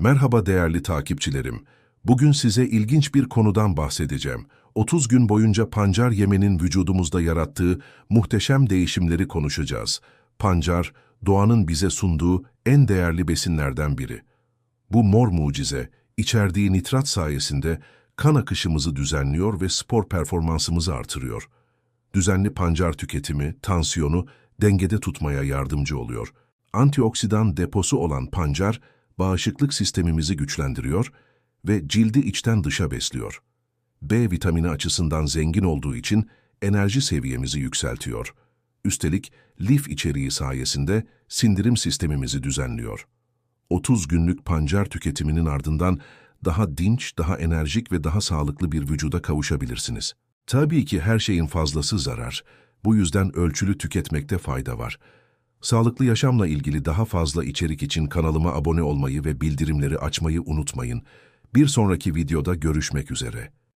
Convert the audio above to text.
Merhaba değerli takipçilerim. Bugün size ilginç bir konudan bahsedeceğim. 30 gün boyunca pancar yemenin vücudumuzda yarattığı muhteşem değişimleri konuşacağız. Pancar, doğanın bize sunduğu en değerli besinlerden biri. Bu mor mucize, içerdiği nitrat sayesinde kan akışımızı düzenliyor ve spor performansımızı artırıyor. Düzenli pancar tüketimi, tansiyonu dengede tutmaya yardımcı oluyor. Antioksidan deposu olan pancar, bağışıklık sistemimizi güçlendiriyor ve cildi içten dışa besliyor. B vitamini açısından zengin olduğu için enerji seviyemizi yükseltiyor. Üstelik lif içeriği sayesinde sindirim sistemimizi düzenliyor. 30 günlük pancar tüketiminin ardından daha dinç, daha enerjik ve daha sağlıklı bir vücuda kavuşabilirsiniz. Tabii ki her şeyin fazlası zarar. Bu yüzden ölçülü tüketmekte fayda var. Sağlıklı yaşamla ilgili daha fazla içerik için kanalıma abone olmayı ve bildirimleri açmayı unutmayın. Bir sonraki videoda görüşmek üzere.